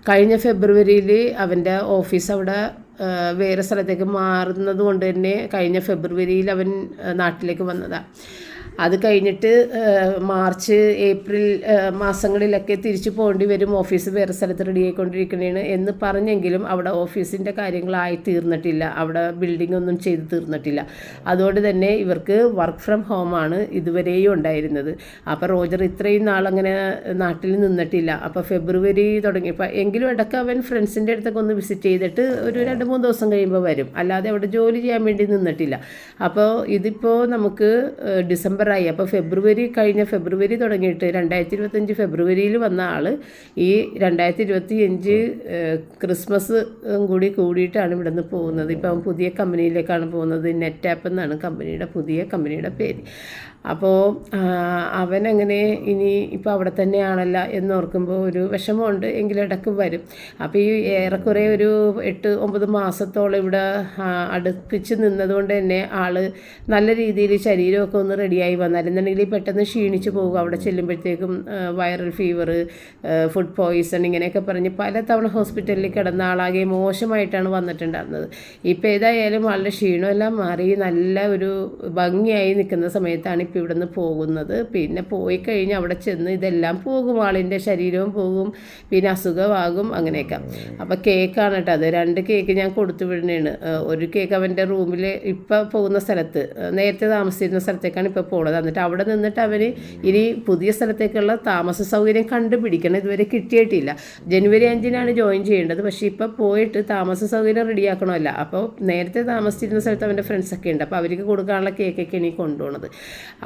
കഴിഞ്ഞ ഫെബ്രുവരിയിൽ അവന്റെ ഓഫീസ് അവിടെ വേറെ സ്ഥലത്തേക്ക് മാറുന്നത് കൊണ്ട് തന്നെ കഴിഞ്ഞ ഫെബ്രുവരിയിൽ അവൻ നാട്ടിലേക്ക് വന്നതാണ് അത് കഴിഞ്ഞിട്ട് മാർച്ച് ഏപ്രിൽ മാസങ്ങളിലൊക്കെ തിരിച്ചു പോകേണ്ടി വരും. ഓഫീസ് വേറെ സ്ഥലത്ത് റെഡി ആയിക്കൊണ്ടിരിക്കണേണ് എന്ന് പറഞ്ഞെങ്കിലും അവിടെ ഓഫീസിന്റെ കാര്യങ്ങളായി തീർന്നിട്ടില്ല. അവിടെ ബിൽഡിംഗ് ഒന്നും ചെയ്ത് തീർന്നിട്ടില്ല. അതുകൊണ്ട് തന്നെ ഇവർക്ക് വർക്ക് ഫ്രം ഹോമാണ് ഇതുവരെയും ഉണ്ടായിരുന്നത്. അപ്പോൾ റോജർ ഇത്രയും നാളങ്ങനെ നാട്ടിൽ നിന്നിട്ടില്ല. അപ്പോൾ ഫെബ്രുവരി തുടങ്ങിയപ്പോൾ എങ്കിലും ഇടയ്ക്ക് അവൻ ഫ്രണ്ട്സിന്റെ അടുത്തൊക്കെ ഒന്ന് വിസിറ്റ് ചെയ്തിട്ട് ഒരു രണ്ട് മൂന്ന് ദിവസം കഴിയുമ്പോൾ വരും. അല്ലാതെ അവിടെ ജോലി ചെയ്യാൻ വേണ്ടി നിന്നിട്ടില്ല. അപ്പോൾ ഇതിപ്പോൾ നമുക്ക് ഏഹ് ഡിസംബറായി അപ്പോൾ ഫെബ്രുവരി കഴിഞ്ഞ ഫെബ്രുവരി തുടങ്ങിയിട്ട് രണ്ടായിരത്തി ഇരുപത്തഞ്ച് ഫെബ്രുവരിയിൽ വന്ന ആൾ ഈ രണ്ടായിരത്തി ഇരുപത്തി അഞ്ച് ക്രിസ്മസ് കൂടി കൂടിയിട്ടാണ് ഇവിടെ നിന്ന് പോകുന്നത്. ഇപ്പം പുതിയ കമ്പനിയിലേക്കാണ് പോകുന്നത്. നെറ്റ് ആപ്പ് എന്നാണ് കമ്പനിയുടെ പുതിയ കമ്പനിയുടെ പേര്. അപ്പോൾ അവനങ്ങനെ ഇനി ഇപ്പോൾ അവിടെ തന്നെയാണല്ല എന്നോർക്കുമ്പോൾ ഒരു വിഷമമുണ്ട് എങ്കിലും ഇടയ്ക്ക് വരും. അപ്പോൾ ഈ ഏറെക്കുറെ ഒരു എട്ട് ഒമ്പത് മാസത്തോളം ഇവിടെ അടുപ്പിച്ച് നിന്നതുകൊണ്ട് തന്നെ ആൾ നല്ല രീതിയിൽ ശരീരമൊക്കെ ഒന്ന് റെഡിയായി വന്നാലെന്നുണ്ടെങ്കിൽ പെട്ടെന്ന് ക്ഷീണിച്ച് പോകും. അവിടെ ചെല്ലുമ്പോഴത്തേക്കും വൈറൽ ഫീവർ ഫുഡ് പോയിസൺ ഇങ്ങനെയൊക്കെ പറഞ്ഞ് പലതവണ ഹോസ്പിറ്റലിൽ കിടന്ന ആളാകെ മോശമായിട്ടാണ് വന്നിട്ടുണ്ടായിരുന്നത്. ഇപ്പോൾ ഏതായാലും ആളുടെ ക്ഷീണമെല്ലാം മാറി നല്ല ഒരു ഭംഗിയായി നിൽക്കുന്ന സമയത്താണ് ഇപ്പോൾ ഇവിടെ നിന്ന് പോകുന്നത്. പിന്നെ പോയി കഴിഞ്ഞ് അവിടെ ചെന്ന് ഇതെല്ലാം പോകും. ആളിന്റെ ശരീരവും പോകും. പിന്നെ അസുഖമാകും. അങ്ങനെയൊക്കെ. അപ്പോൾ കേക്കാണ് കേട്ടോ അത്. രണ്ട് കേക്ക് ഞാൻ കൊടുത്തു വിടുന്നതാണ് ഒരു കേക്ക് അവന്റെ റൂമിൽ ഇപ്പോൾ പോകുന്ന സ്ഥലത്ത്. നേരത്തെ താമസിച്ചിരുന്ന സ്ഥലത്തേക്കാണ് ഇപ്പോൾ പോകുന്നത് എന്നിട്ട് അവിടെ നിന്നിട്ട് അവന് ഇനി പുതിയ സ്ഥലത്തേക്കുള്ള താമസ സൗകര്യം കണ്ടുപിടിക്കണം. ഇതുവരെ കിട്ടിയിട്ടില്ല. ജനുവരി അഞ്ചിനാണ് ജോയിൻ ചെയ്യേണ്ടത്. പക്ഷേ ഇപ്പോൾ പോയിട്ട് താമസ സൗകര്യം റെഡിയാക്കണമല്ല. അപ്പോൾ നേരത്തെ താമസിച്ചിരുന്ന സ്ഥലത്ത് അവന്റെ ഫ്രണ്ട്സൊക്കെ ഉണ്ട്. അപ്പോൾ അവർക്ക് കൊടുക്കാനുള്ള കേക്കൊക്കെയാണ് ഈ കൊണ്ടുപോകുന്നത്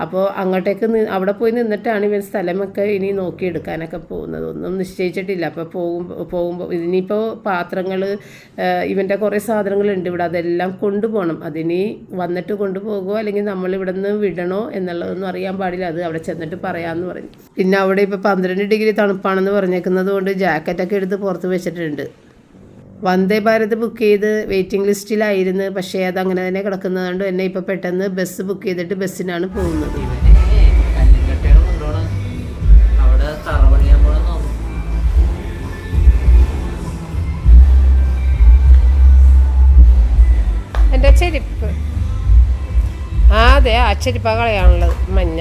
അപ്പോൾ അങ്ങോട്ടേക്ക് അവിടെ പോയി നിന്നിട്ടാണ് ഇവൻ സ്ഥലമൊക്കെ ഇനി നോക്കിയെടുക്കാനൊക്കെ പോകുന്നത്. ഒന്നും നിശ്ചയിച്ചിട്ടില്ല. അപ്പോൾ പോകുമ്പോൾ പോകുമ്പോൾ ഇനിയിപ്പോൾ പാത്രങ്ങൾ ഇവന്റെ കുറേ സാധനങ്ങളുണ്ട് ഇവിടെ. അതെല്ലാം കൊണ്ടുപോകണം. അതിനി വന്നിട്ട് കൊണ്ടുപോകുമോ അല്ലെങ്കിൽ നമ്മൾ ഇവിടെ നിന്ന് വിടണോ എന്നുള്ളതൊന്നും അറിയാൻ പാടില്ല. അത് അവിടെ ചെന്നിട്ട് പറയാമെന്ന് പറഞ്ഞു. പിന്നെ അവിടെ ഇപ്പോൾ പന്ത്രണ്ട് ഡിഗ്രി തണുപ്പാണെന്ന് പറഞ്ഞേക്കുന്നത് കൊണ്ട് ജാക്കറ്റൊക്കെ എടുത്ത് പുറത്ത് വെച്ചിട്ടുണ്ട്. വന്ദേ ഭാരത് ബുക്ക് ചെയ്ത് വെയിറ്റിംഗ് ലിസ്റ്റിലായിരുന്നു പക്ഷേ അത് അങ്ങനെ തന്നെ കിടക്കുന്നതുകൊണ്ട് എന്നെ ഇപ്പോൾ പെട്ടെന്ന് ബസ് ബുക്ക് ചെയ്തിട്ട് ബസ്സിനാണ് പോകുന്നത്. എന്റെ ചെരിപ്പ്. ആ അതെ ആ ചെരുപ്പ കളയാനുള്ളത് മഞ്ഞ.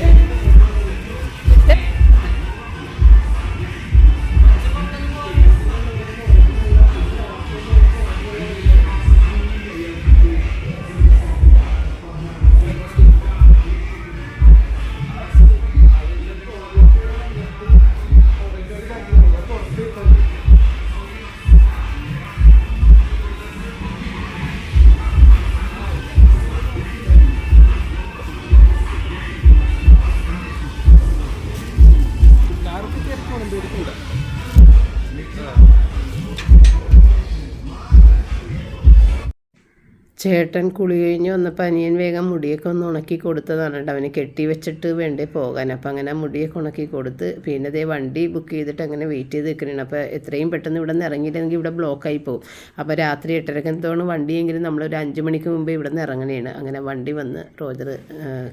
ചേട്ടൻ കുളി കഴിഞ്ഞ് വന്നപ്പോൾ അനിയൻ വേഗം മുടിയൊക്കെ ഒന്ന് ഉണക്കി കൊടുത്തതാണ് കേട്ടോ. അവന് കെട്ടി വെച്ചിട്ട് വേണ്ടേ പോകാൻ. അപ്പം അങ്ങനെ മുടിയൊക്കെ ഉണക്കി കൊടുത്ത് പിന്നെ ദേ വണ്ടി ബുക്ക് ചെയ്തിട്ട് അങ്ങനെ വെയിറ്റ് ചെയ്ത് നിൽക്കണേണ് അപ്പോൾ എത്രയും പെട്ടെന്ന് ഇവിടെ നിന്ന് ഇറങ്ങിയില്ലെങ്കിൽ ഇവിടെ ബ്ലോക്കായി പോകും അപ്പോൾ രാത്രി എട്ടരക്കത്തോളം വണ്ടിയെങ്കിലും നമ്മളൊരു അഞ്ച് മണിക്ക് മുമ്പേ ഇവിടെ നിന്ന് ഇറങ്ങണേണ്. അങ്ങനെ വണ്ടി വന്ന് റോജർ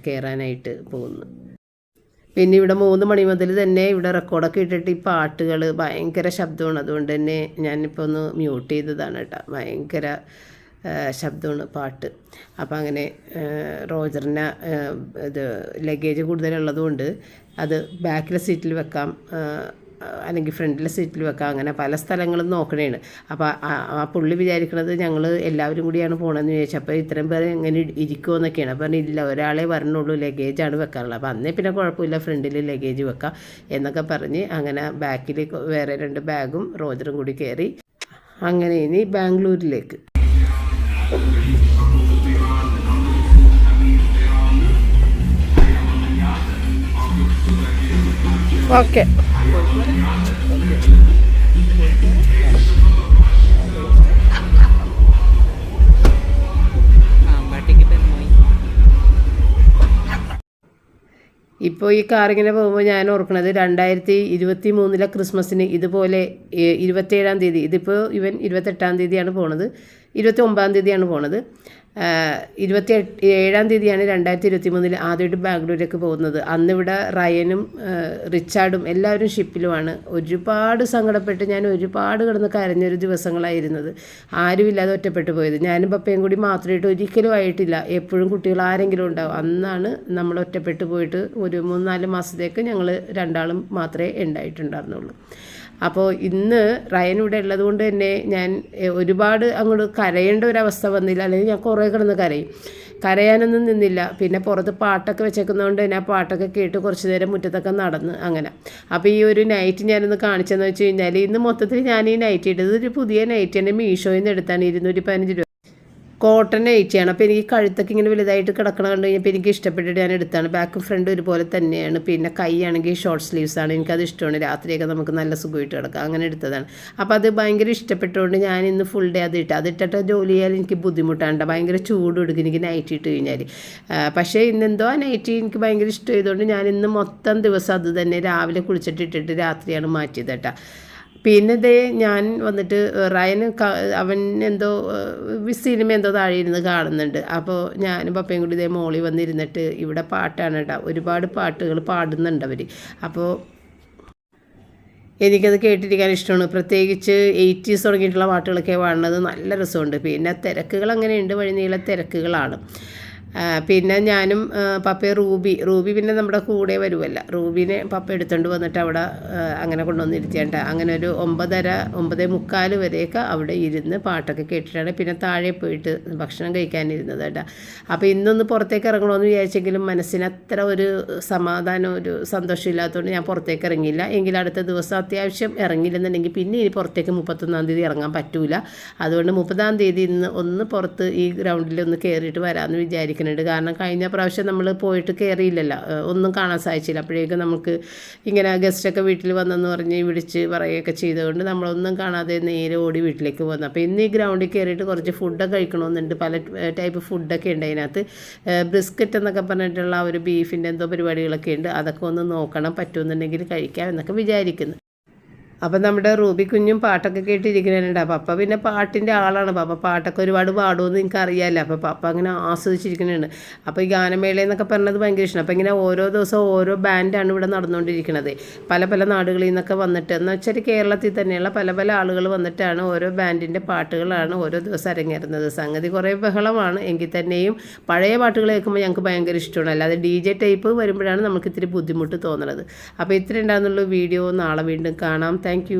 കയറാനായിട്ട് പോകുന്നു. പിന്നെ ഇവിടെ മൂന്ന് മണി മുതൽ തന്നെ ഇവിടെ റെക്കോർഡൊക്കെ ഇട്ടിട്ട് ഈ പാട്ടുകൾ ഭയങ്കര ശബ്ദമാണ്. അതുകൊണ്ട് തന്നെ ഞാനിപ്പോൾ ഒന്ന് മ്യൂട്ട് ചെയ്തതാണ് കേട്ടോ. ഭയങ്കര ശബ്ദമാണ് പാട്ട്. അപ്പം അങ്ങനെ റോജറിന് ഇത് ലഗേജ് കൂടുതലുള്ളതുകൊണ്ട് അത് ബാക്കിലെ സീറ്റിൽ വെക്കാം അല്ലെങ്കിൽ ഫ്രണ്ടിലെ സീറ്റിൽ വെക്കാം അങ്ങനെ പല സ്ഥലങ്ങളും നോക്കണേണ്. അപ്പോൾ ആ- പുള്ളി വിചാരിക്കണത് ഞങ്ങൾ എല്ലാവരും കൂടിയാണ് പോകണമെന്ന് ചോദിച്ചാൽ അപ്പോൾ ഇത്രയും പേർ എങ്ങനെ ഇരിക്കുമോ എന്നൊക്കെയാണ്. അപ്പം ഇല്ല ഒരാളെ വരണുള്ളൂ ലഗേജാണ് വെക്കാറുള്ളത്. അപ്പോൾ അന്നേ പിന്നെ കുഴപ്പമില്ല ഫ്രണ്ടിൽ ലഗേജ് വെക്കാം എന്നൊക്കെ പറഞ്ഞ് അങ്ങനെ ബാക്കിൽ വേറെ രണ്ട് ബാഗും റോജറും കൂടി കയറി. അങ്ങനെ ഇനി ബാംഗ്ലൂരിലേക്ക്. ഓക്കെ. ഇപ്പോൾ ഈ കാറിങ്ങനെ പോകുമ്പോൾ ഞാൻ ഓർക്കുന്നത് രണ്ടായിരത്തി ഇരുപത്തി മൂന്നിലെ ക്രിസ്മസിന് ഇതുപോലെ ഇരുപത്തേഴാം തീയതി ഇതിപ്പോൾ ഇവൻ ഇരുപത്തെട്ടാം തീയതിയാണ് പോണത് ഇരുപത്തി ഒമ്പതാം തീയതിയാണ് പോണത്. ഇരുപത്തി എട്ട് ഏഴാം തീയതിയാണ് രണ്ടായിരത്തി ഇരുപത്തി മൂന്നിൽ ആദ്യമായിട്ട് ബാംഗ്ലൂരിലേക്ക് പോകുന്നത്. അന്നിവിടെ റയനും റിച്ചാർഡും എല്ലാവരും ഷിപ്പിലുമാണ്. ഒരുപാട് സങ്കടപ്പെട്ട് ഞാൻ ഒരുപാട് കിടന്ന് കരഞ്ഞൊരു ദിവസങ്ങളായിരുന്നത്. ആരുമില്ലാതെ ഒറ്റപ്പെട്ടു പോയത്. ഞാനും പപ്പയും കൂടി മാത്രമായിട്ട് ഒരിക്കലും ആയിട്ടില്ല. എപ്പോഴും കുട്ടികൾ ആരെങ്കിലും ഉണ്ടാവും. അന്നാണ് നമ്മൾ ഒറ്റപ്പെട്ടു പോയിട്ട് ഒരു മൂന്നാൽ മാസത്തേക്ക് ഞങ്ങൾ രണ്ടാളും മാത്രമേ ഉണ്ടായിട്ടുണ്ടായിരുന്നുള്ളൂ. അപ്പോൾ ഇന്ന് റയൻ ഇവിടെ ഉള്ളത് കൊണ്ട് തന്നെ ഞാൻ ഒരുപാട് അങ്ങോട്ട് കരയേണ്ട ഒരവസ്ഥ വന്നില്ല. അല്ലെങ്കിൽ ഞാൻ കുറേ കിടന്ന് കരയും. കരയാനൊന്നും നിന്നില്ല. പിന്നെ പുറത്ത് പാട്ടൊക്കെ വെച്ചേക്കുന്നതുകൊണ്ട് തന്നെ ആ പാട്ടൊക്കെ കേട്ട് കുറച്ച് നേരം മുറ്റത്തൊക്കെ നടന്ന് അങ്ങനെ. അപ്പോൾ ഈ ഒരു നൈറ്റ് ഞാനൊന്ന് കാണിച്ചതെന്ന് വെച്ച് കഴിഞ്ഞാൽ ഇന്ന് മൊത്തത്തിൽ ഞാൻ ഈ നൈറ്റ് ഇട്ടത് ഒരു പുതിയ നൈറ്റ് തന്നെ മീഷോയിൽ നിന്ന് എടുത്താണ്. ഇരുന്നൂറ്റി പതിനഞ്ച് രൂപ. കോട്ടൺ നൈറ്റിയാണ് അപ്പോൾ എനിക്ക് കഴുത്തൊക്കെ ഇങ്ങനെ വലുതായിട്ട് കിടക്കണ കണ്ടു കഴിഞ്ഞപ്പോൾ എനിക്ക് ഇഷ്ടപ്പെട്ടിട്ട് ഞാൻ എടുത്താണ്. ബാക്ക് ഫ്രണ്ട് ഒരുപോലെ തന്നെയാണ്. പിന്നെ കൈ ആണെങ്കിൽ ഷോർട്ട് സ്ലീവ്സ് ആണ്. എനിക്കത് ഇഷ്ടമാണ്. രാത്രിയൊക്കെ നമുക്ക് നല്ല സുഖമായിട്ട് കിടക്കാം. അങ്ങനെ എടുത്തതാണ്. അപ്പോൾ അത് ഭയങ്കര ഇഷ്ടപ്പെട്ടുകൊണ്ട് ഞാൻ ഇന്ന് ഫുൾ ഡേ അത് ഇട്ട്. അത് ഇട്ടിട്ട് ജോലി ചെയ്യാൻ എനിക്ക് ബുദ്ധിമുട്ടാണ് ഭയങ്കര ചൂട് എടുക്കും. എനിക്ക് നൈറ്റ് ഇട്ട് കഴിഞ്ഞാൽ പക്ഷേ ഇന്നെന്തോ ആ നൈറ്റി എനിക്ക് ഭയങ്കര ഇഷ്ടമായതുകൊണ്ട് ഞാൻ ഇന്ന് മൊത്തം ദിവസം അത് തന്നെ രാവിലെ കുളിച്ചിട്ട് ഇട്ടിട്ട് രാത്രിയാണ് മാറ്റിയത് കേട്ടോ പിന്നെ ഇതേ ഞാൻ വന്നിട്ട് റയന് അവൻ എന്തോ സിനിമ എന്തോ താഴെ ഇരുന്ന് കാണുന്നുണ്ട്. അപ്പോൾ ഞാനും പപ്പയും കൂടി ഇതേ മോളി വന്നിരുന്നിട്ട് ഇവിടെ പാട്ടാണ് കേട്ടോ. ഒരുപാട് പാട്ടുകൾ പാടുന്നുണ്ട് അവർ അപ്പോൾ എനിക്കത് കേട്ടിരിക്കാൻ ഇഷ്ടമാണ്. പ്രത്യേകിച്ച് എയ്റ്റീസ് തുടങ്ങിയിട്ടുള്ള പാട്ടുകളൊക്കെ പാടുന്നത് നല്ല രസമുണ്ട്. പിന്നെ തിരക്കുകൾ അങ്ങനെയുണ്ട് വഴിനീള തിരക്കുകളാണ്. ആ, പിന്നെ ഞാനും പപ്പയെ റൂബി റൂബി പിന്നെ നമ്മുടെ കൂടെ വരുമല്ല റൂബിനെ പപ്പ എടുത്തുകൊണ്ട് വന്നിട്ട് അവിടെ അങ്ങനെ കൊണ്ടുവന്നിരുത്തിയാണ്ട് അങ്ങനെ ഒരു ഒമ്പതര ഒമ്പതേ മുക്കാൽ വരെയൊക്കെ അവിടെ ഇരുന്ന് പാട്ടൊക്കെ കേട്ടിട്ടാണ് പിന്നെ താഴെ പോയിട്ട് ഭക്ഷണം കഴിക്കാനിരുന്നത് കേട്ടോ അപ്പോൾ ഇന്നൊന്ന് പുറത്തേക്ക് ഇറങ്ങണമെന്ന് വിചാരിച്ചെങ്കിലും മനസ്സിന് അത്ര ഒരു സമാധാനം ഒരു സന്തോഷമില്ലാത്തതുകൊണ്ട് ഞാൻ പുറത്തേക്ക് ഇറങ്ങിയില്ല. എങ്കിൽ അടുത്ത ദിവസം അത്യാവശ്യം ഇറങ്ങിയില്ലെന്നുണ്ടെങ്കിൽ പിന്നെ ഇനി പുറത്തേക്ക് മുപ്പത്തൊന്നാം തീയതി ഇറങ്ങാൻ പറ്റൂല. അതുകൊണ്ട് മുപ്പതാം തീയതി ഇന്ന് ഒന്ന് പുറത്ത് ഈ ഗ്രൗണ്ടിൽ ഒന്ന് കയറിയിട്ട് വരാമെന്ന് വിചാരിക്കുന്നുണ്ട് കാരണം കഴിഞ്ഞ പ്രാവശ്യം നമ്മൾ പോയിട്ട് കയറിയില്ലല്ലോ ഒന്നും കാണാൻ സാധിച്ചില്ല. അപ്പോഴേക്കും നമുക്ക് ഇങ്ങനെ ഗസ്റ്റൊക്കെ വീട്ടിൽ വന്നെന്ന് പറഞ്ഞ് വിളിച്ച് പറയുകയൊക്കെ ചെയ്തുകൊണ്ട് നമ്മളൊന്നും കാണാതെ നേരെ ഓടി വീട്ടിലേക്ക് വന്നു. അപ്പോൾ ഇന്ന് ഈ ഗ്രൗണ്ടിൽ കയറിയിട്ട് കുറച്ച് ഫുഡൊക്കെ കഴിക്കണമെന്നുണ്ട്. പല ടൈപ്പ് ഫുഡൊക്കെ ഉണ്ട് അതിനകത്ത്. ബ്രിസ്ക്കറ്റ് എന്നൊക്കെ പറഞ്ഞിട്ടുള്ള ഒരു ബീഫിന്റെ എന്തോ പരിപാടികളൊക്കെ ഉണ്ട്. അതൊക്കെ ഒന്ന് നോക്കണം. പറ്റുമെന്നുണ്ടെങ്കിൽ കഴിക്കാം എന്നൊക്കെ വിചാരിക്കുന്നു. അപ്പം നമ്മുടെ റൂബി കുഞ്ഞും പാട്ടൊക്കെ കേട്ടിരിക്കുന്നുണ്ട് അപ്പം പപ്പ പിന്നെ പാട്ടിന്റെ ആളാണ്. പപ്പ പാട്ടൊക്കെ ഒരുപാട് പാടുമെന്ന് എനിക്ക് അറിയാമല്ലോ അപ്പം പപ്പ അങ്ങനെ ആസ്വദിച്ചിരിക്കുന്നുണ്ട് അപ്പോൾ ഈ ഗാനമേള എന്നൊക്കെ പറഞ്ഞത് ഭയങ്കര ഇഷ്ടമാണ് അപ്പോൾ ഇങ്ങനെ ഓരോ ദിവസവും ഓരോ ബാൻഡാണ് ഇവിടെ നടന്നുകൊണ്ടിരിക്കുന്നത് പല പല നാടുകളിൽ നിന്നൊക്കെ വന്നിട്ട്. എന്ന് വെച്ചാൽ കേരളത്തിൽ തന്നെയുള്ള പല പല ആളുകൾ വന്നിട്ടാണ് ഓരോ ബാൻഡിന്റെ പാട്ടുകളാണ് ഓരോ ദിവസം അരങ്ങേറുന്നത്. സംഗതി കുറേ ബഹളമാണ്. എങ്കിൽ തന്നെയും പഴയ പാട്ടുകൾ കേൾക്കുമ്പോൾ ഞങ്ങൾക്ക് ഭയങ്കര ഇഷ്ടമാണ് അല്ലാതെ ഡി ജെ ടൈപ്പ് വരുമ്പോഴാണ് നമുക്ക് ഇത്തിരി ബുദ്ധിമുട്ട് തോന്നുന്നത് അപ്പോൾ ഇത്ര ഉണ്ടാകുന്നുള്ളൂ വീഡിയോ. നാളെ വീണ്ടും കാണാം. thank you.